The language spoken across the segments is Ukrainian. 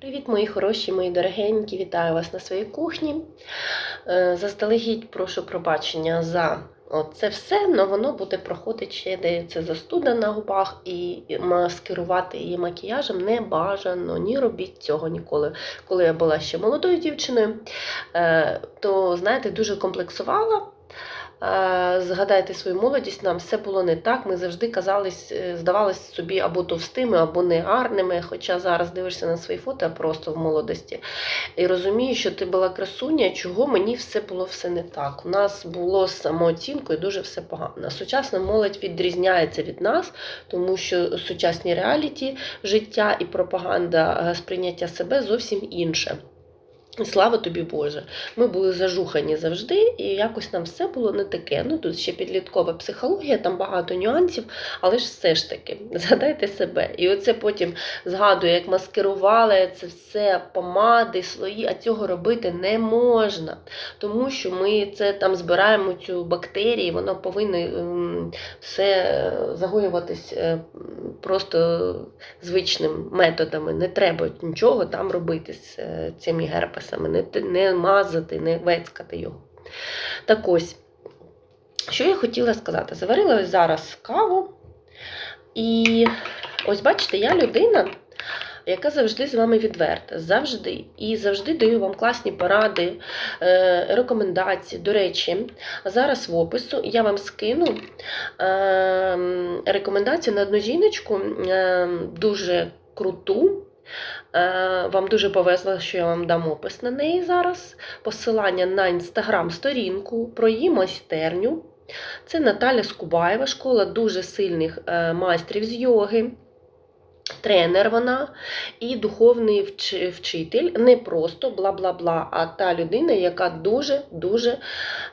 Привіт, мої хороші, мої дорогенькі, вітаю вас на своїй кухні. Е, Заздалегідь прошу пробачення за це все, але воно буде проходити ще дається застуда на губах, і маскирувати її макіяжем не бажано. Ні робіть цього ніколи. Коли я була ще молодою дівчиною, е, то знаєте, дуже комплексувала. Е, Згадайте свою молодість, нам все було не так. Ми завжди казались, е, здавалися собі або товстими, або негарними. Хоча зараз дивишся на свої фото просто в молодості. І розумію, що ти була красуня, чого мені все було все не так. У нас було самооцінкою дуже все погано. Сучасна молодь відрізняється від нас, тому що сучасні реаліті життя і пропаганда е, сприйняття себе зовсім інше. Слава тобі Боже. Ми були зажухані завжди, і якось нам все було не таке. Ну тут ще підліткова психологія, там багато нюансів, але ж все ж таки, згадайте себе. І оце потім згадую, як маскирували це все помади, слої, а цього робити не можна. Тому що ми це там збираємо цю бактерію, воно повинно ем, все загоюватись е, просто звичним методами. Не треба нічого там робити з е, цими герпесами, не, не мазати, не вецькати його. Так ось, що я хотіла сказати? Заварила ось зараз каву. І ось бачите, я людина, яка завжди з вами відверта. Завжди. І завжди даю вам класні поради, е, рекомендації. До речі, зараз в опису я вам скину е, рекомендацію на одну жіночку е, дуже круту. Е, Вам дуже повезло, що я вам дам опис на неї зараз. Посилання на інстаграм-сторінку про її майстерню. Це Наталя Скубаєва, школа дуже сильних е, майстрів з йоги. Тренер вона і духовний вч- вчитель, не просто бла-бла-бла, а та людина, яка дуже-дуже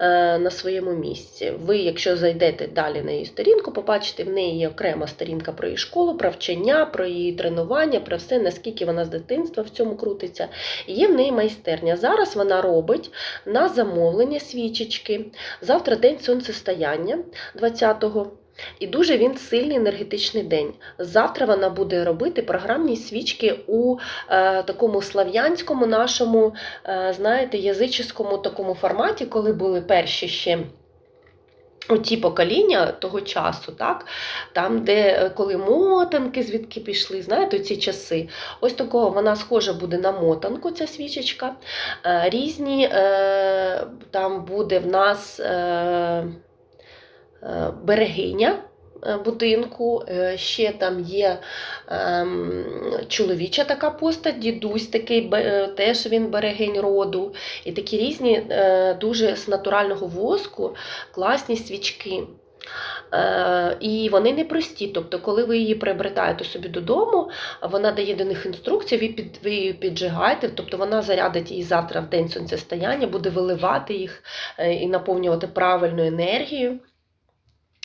е, на своєму місці. Ви, якщо зайдете далі на її сторінку, побачите, в неї є окрема сторінка про її школу, про вчення, про її тренування, про все, наскільки вона з дитинства в цьому крутиться. Є в неї майстерня. Зараз вона робить на замовлення свічечки. Завтра день сонцестояння 20-го. І дуже він сильний енергетичний день. Завтра вона буде робити програмні свічки у е, такому слав'янському нашому, е, знаєте, язичському такому форматі, коли були перші ще. Оті покоління того часу, так? там, де е, коли мотанки звідки пішли, знаєте, ці часи. Ось такого вона схожа буде на мотанку, ця свічечка. Е, різні е, там буде в нас. Е, берегиня е, будинку, е, ще там є ем, чоловіча така постать, дідусь такий, теж він берегинь роду. І такі різні, дуже з натурального воску, класні свічки. І вони непрості. Тобто, коли ви її приобретаєте собі додому, вона дає до них інструкції, ви, ви її піджигаєте, тобто вона зарядить її завтра в день сонцестояння, буде виливати їх і наповнювати правильною енергією.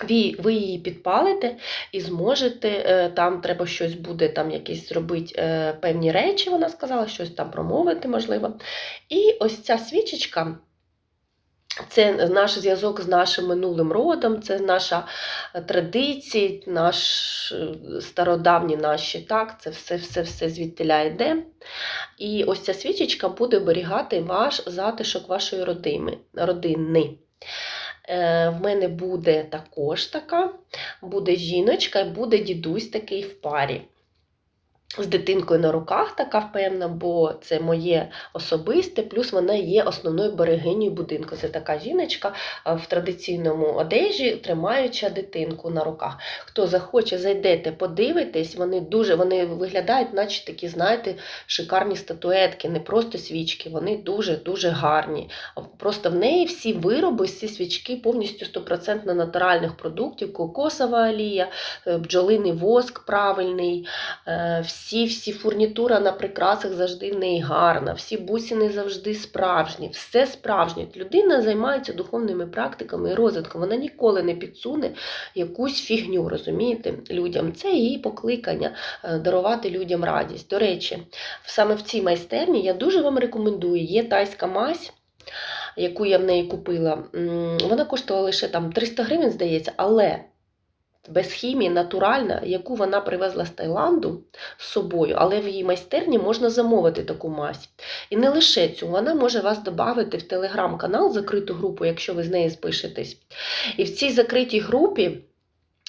Ви, ви її підпалите і зможете, е, там треба щось буде, там якісь зробити е, певні речі, вона сказала, щось там промовити, можливо. І ось ця свічечка. Це наш зв'язок з нашим минулим родом, це наша традиція, наш е, стародавні наші, так, це все все, все звідтиля йде. І ось ця свічечка буде оберігати ваш затишок вашої родини. Е, В мене буде також така, буде жіночка буде дідусь такий в парі. З дитинкою на руках така впевнена, бо це моє особисте, плюс вона є основною берегинею будинку. Це така жіночка в традиційному одежі, тримаюча дитинку на руках. Хто захоче, зайдете, подивитесь, вони дуже вони виглядають, наче такі, знаєте, шикарні статуетки, не просто свічки, вони дуже-дуже гарні. Просто в неї всі вироби, всі свічки повністю 100% натуральних продуктів, кокосова олія, е, бджолиний воск правильний. е, всі всі фурнітура на прикрасах завжди в гарна, всі бусини завжди справжні, все справжнє. Людина займається духовними практиками і розвитком. Вона ніколи не підсуне якусь фігню, розумієте, людям. Це її покликання е, дарувати людям радість. До речі, саме в цій майстерні я дуже вам рекомендую, є тайська мазь. Яку я в неї купила, вона коштувала лише там 300 гривень, здається, але без хімії, натуральна, яку вона привезла з Таїланду з собою, але в її майстерні можна замовити таку мазь. І не лише цю, вона може вас додати в телеграм-канал, закриту групу, якщо ви з нею спишетесь. І в цій закритій групі.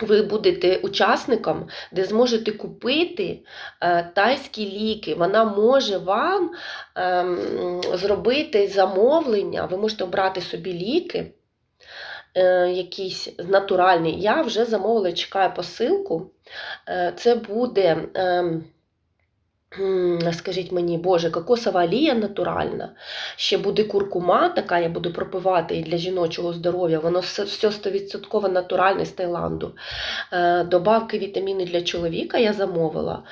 Ви будете учасником, де зможете купити е, тайські ліки. Вона може вам ем, зробити замовлення. Ви можете обрати собі ліки, е, натуральний. натуральні. Я вже замовила, чекаю посилку. Е, це буде. Ем, Скажіть мені, Боже, кокосова олія натуральна. Ще буде куркума, така я буду пропивати і для жіночого здоров'я. Воно все все 100% натуральне з Таїланду. Е, Добавки вітаміни для чоловіка я замовила.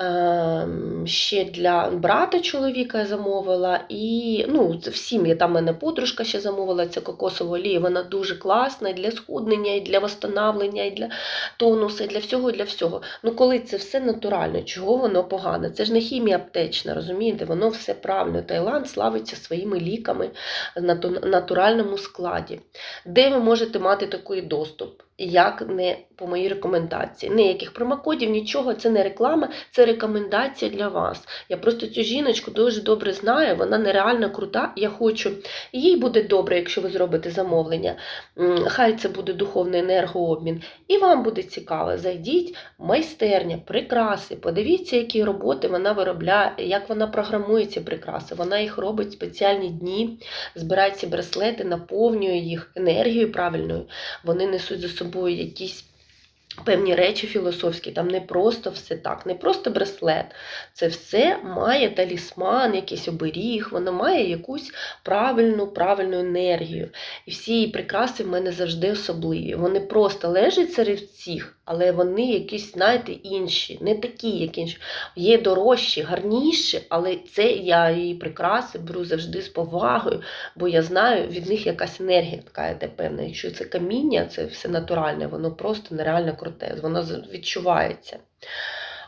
Е, Ще для брата чоловіка я замовила. І ну, всім я там мене подружка ще замовила це кокосову олію. Вона дуже класна і для схуднення, і для восстановлення, і для тонусу, і для всього, і для всього. Ну, коли це все натурально, чого воно погане? Це ж не хімія аптечна, розумієте? Воно все правильно. Таїланд славиться своїми ліками в натуральному складі. Де ви можете мати такий доступ? Як не по моїй рекомендації. Ніяких промокодів, нічого, це не реклама, це рекомендація для вас. Я просто цю жіночку дуже добре знаю, вона нереально крута. Я хочу, їй буде добре, якщо ви зробите замовлення. Хай це буде духовний енергообмін. І вам буде цікаво. Зайдіть, майстерня, прикраси. Подивіться, які роботи вона виробляє, як вона програмує ці прикраси. Вона їх робить спеціальні дні, збирає ці браслети, наповнює їх енергією правильною. Вони несуть за собою якісь. Певні речі філософські, там не просто все так, не просто браслет. Це все має талісман, якийсь оберіг, воно має якусь правильну, правильну енергію. І всі її прикраси в мене завжди особливі. Вони просто лежать серед всіх, але вони якісь, знаєте, інші, не такі, як інші. Є дорожчі, гарніші, але це я її прикраси беру завжди з повагою, бо я знаю, від них якась енергія така йде певна. Якщо це каміння, це все натуральне, воно просто нереально круте, воно відчувається.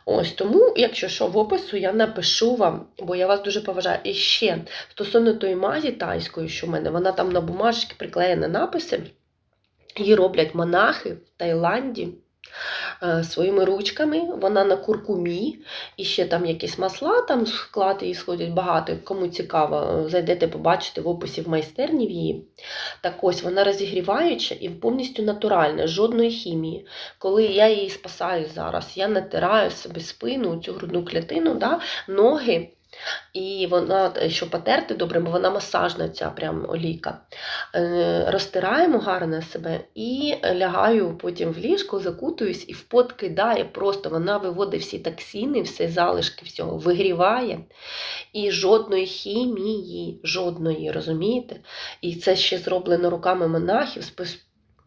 Ось тому, якщо що, в опису я напишу вам, бо я вас дуже поважаю. І ще стосовно тої мазі тайської, що в мене, вона там на бумажці приклеєна написи. Її роблять монахи в Таїланді своїми ручками. Вона на куркумі, і ще там якісь масла, там склад її сходять багато. Кому цікаво, е, зайдете, побачите в описі в майстерні в її. Так ось вона розігріваюча і повністю натуральна, жодної хімії. Коли я її спасаю зараз, я натираю собі спину, цю грудну клітину, да, ноги. І вона, що потерти добре, бо вона масажна, ця прям олійка. Е, Розтираємо гарно себе і лягаю потім в ліжко, закутуюсь і в пот кидає. Просто вона виводить всі токсини, всі залишки всього, вигріває. І жодної хімії, жодної, розумієте? І це ще зроблено руками монахів.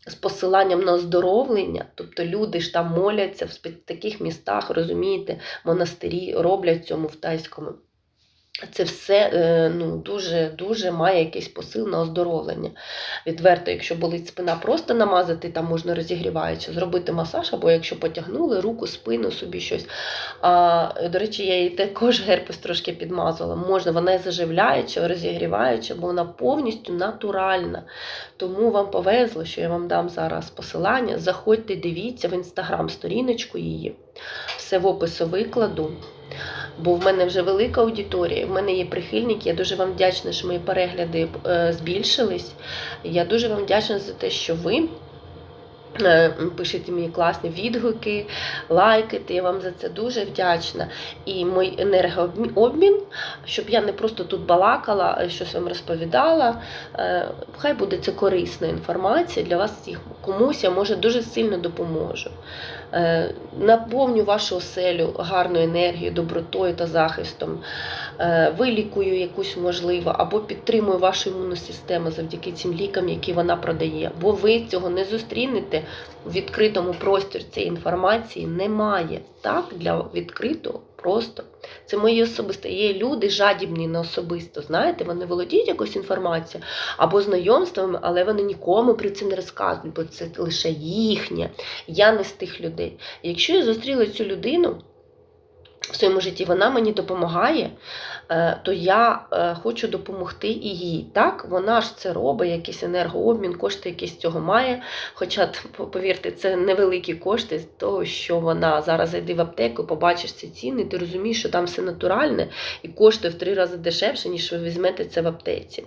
з посиланням на оздоровлення, тобто люди ж там моляться в таких містах, розумієте, монастирі роблять цьому в тайському. Це все е, ну, дуже, дуже має якийсь посил на оздоровлення. Відверто, якщо болить спина, просто намазати, там можна розігріваючи, зробити масаж, або якщо потягнули руку, спину, собі щось. А, до речі, я її також герпес трошки підмазала. Можна, вона і заживляюча, розігріваюча, бо вона повністю натуральна. Тому вам повезло, що я вам дам зараз посилання. Заходьте, дивіться в інстаграм сторіночку її. Все в опису викладу. Бо в мене вже велика аудиторія, в мене є прихильники. Я дуже вам вдячна, що мої перегляди е, збільшились. Я дуже вам вдячна за те, що ви е, пишете мені класні відгуки, лайките. Я вам за це дуже вдячна. І мій енергообмін, щоб я не просто тут балакала, щось вам розповідала. е, Хай буде це корисна інформація для вас всіх. Комусь я може дуже сильно допоможу. Е, Наповню вашу оселю гарною енергією, добротою та захистом. Вилікую якусь можливо, або підтримую вашу імунну систему завдяки цим лікам, які вона продає. Бо ви цього не зустрінете в відкритому просторі цієї інформації немає. Так, для відкритого просто. Це мої особисте. Є люди жадібні на особисто. Знаєте, вони володіють якоюсь інформацією або знайомствами, але вони нікому про це не розказують, бо це лише їхнє. Я не з тих людей. Якщо я зустріла цю людину, в своєму житті, вона мені допомагає, е, то я е, хочу допомогти і їй. Так, вона ж це робить, якийсь енергообмін, кошти якісь цього має. Хоча, повірте, це невеликі кошти з того, що вона зараз зайди в аптеку, побачиш ці ціни, ти розумієш, що там все натуральне і коштує в три рази дешевше, ніж ви візьмете це в аптеці.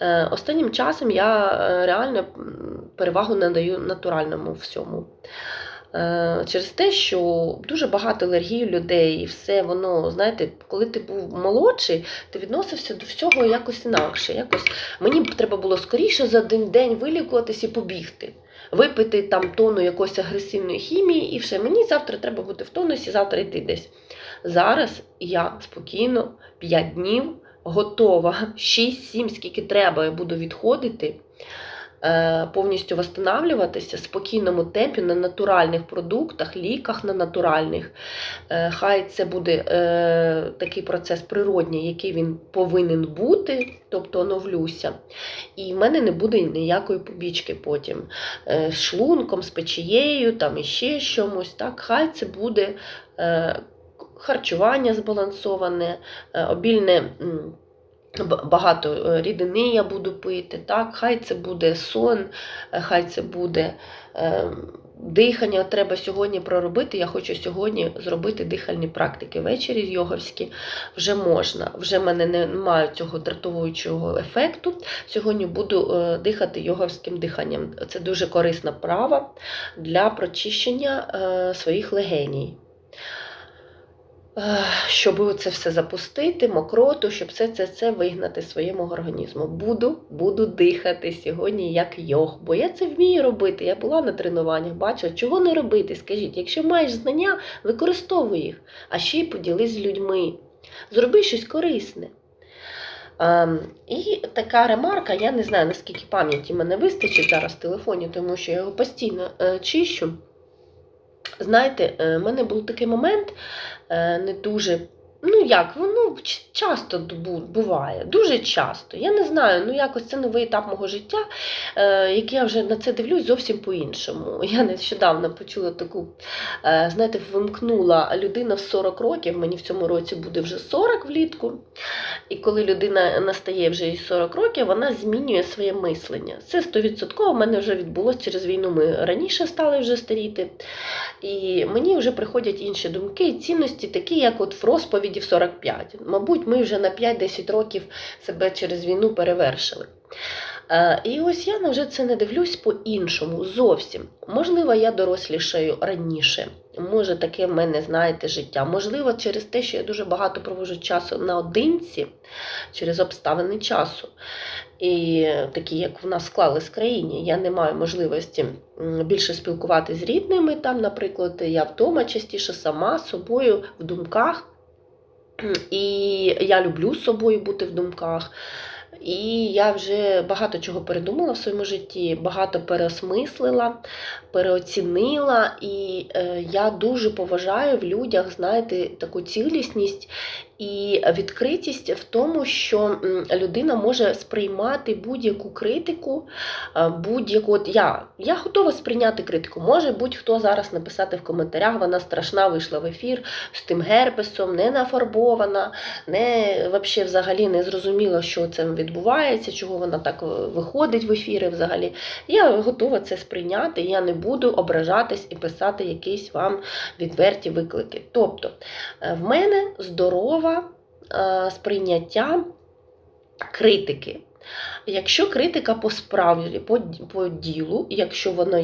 Е, Останнім часом я реально перевагу надаю натуральному всьому. Е, Через те, що дуже багато алергій у людей, і все воно, знаєте, коли ти був молодший, ти відносився до всього якось інакше. Якось мені треба було скоріше за один день вилікуватись і побігти. Випити там тонну якоїсь агресивної хімії, і все. Мені завтра треба бути в тонусі, завтра йти десь. Зараз я спокійно 5 днів готова, 6-7, скільки треба, я буду відходити повністю восстанавливатися в спокійному темпі на натуральних продуктах, ліках на натуральних. Е, Хай це буде е, такий процес природній, який він повинен бути, тобто оновлюся. І в мене не буде ніякої побічки потім е, з шлунком, з печією, там іще чомусь. Так? Хай це буде е, харчування збалансоване, е, обільне. Багато е, рідини я буду пити, так? хай це буде сон, е, хай це буде е, дихання. Треба сьогодні проробити. Я хочу сьогодні зробити дихальні практики. Ввечері йоговські вже можна. Вже в мене немає цього дратовуючого ефекту. Сьогодні буду е, дихати йоговським диханням. Це дуже корисна права для прочищення е, своїх легеній. Щоб це все запустити, мокроту, щоб все це, це вигнати своєму організму. Буду, буду дихати сьогодні як йог, бо я це вмію робити. Я була на тренуваннях, бачила, чого не робити. Скажіть, якщо маєш знання, використовуй їх, а ще й поділись з людьми. Зроби щось корисне. Ем, і така ремарка, я не знаю, наскільки пам'яті мене вистачить зараз в телефоні, тому що я його постійно е, чищу. Знаєте, е, в мене був такий момент е, не дуже. Ну як, воно часто буває, дуже часто. Я не знаю, ну якось це новий етап мого життя, е, як я вже на це дивлюсь зовсім по-іншому. Я нещодавно почула таку, е, знаєте, вимкнула людина в 40 років, мені в цьому році буде вже 40 влітку. І коли людина настає вже і 40 років, вона змінює своє мислення. Це 100% в мене вже відбулося через війну. Ми раніше стали вже старіти. І мені вже приходять інші думки і цінності, такі, як от в розповіді в 45. Мабуть, ми вже на 5-10 років себе через війну перевершили. Е, І ось я вже це не дивлюсь по-іншому зовсім. Можливо, я дорослішаю раніше. Може, таке в мене, знаєте, життя. Можливо, через те, що я дуже багато проводжу часу наодинці, через обставини часу. І такі, як в нас склались в країні, я не маю можливості більше спілкуватися з рідними. Там, наприклад, я вдома частіше сама з собою в думках. І я люблю з собою бути в думках. І я вже багато чого передумала в своєму житті, багато переосмислила, переоцінила. І е, я дуже поважаю в людях, знаєте, таку цілісність і відкритість в тому, що людина може сприймати будь-яку критику, е, будь-яку. От я, я готова сприйняти критику. Може будь-хто зараз написати в коментарях, вона страшна, вийшла в ефір з тим герпесом, не нафарбована, не вообще взагалі не зрозуміло, що це відбувається, чого вона так е, виходить в ефіри взагалі. Я готова це сприйняти, я не буду ображатись і писати якісь вам відверті виклики. Тобто, е, в мене здорова е, сприйняття критики. Якщо критика по справді, по, по ділу, якщо вона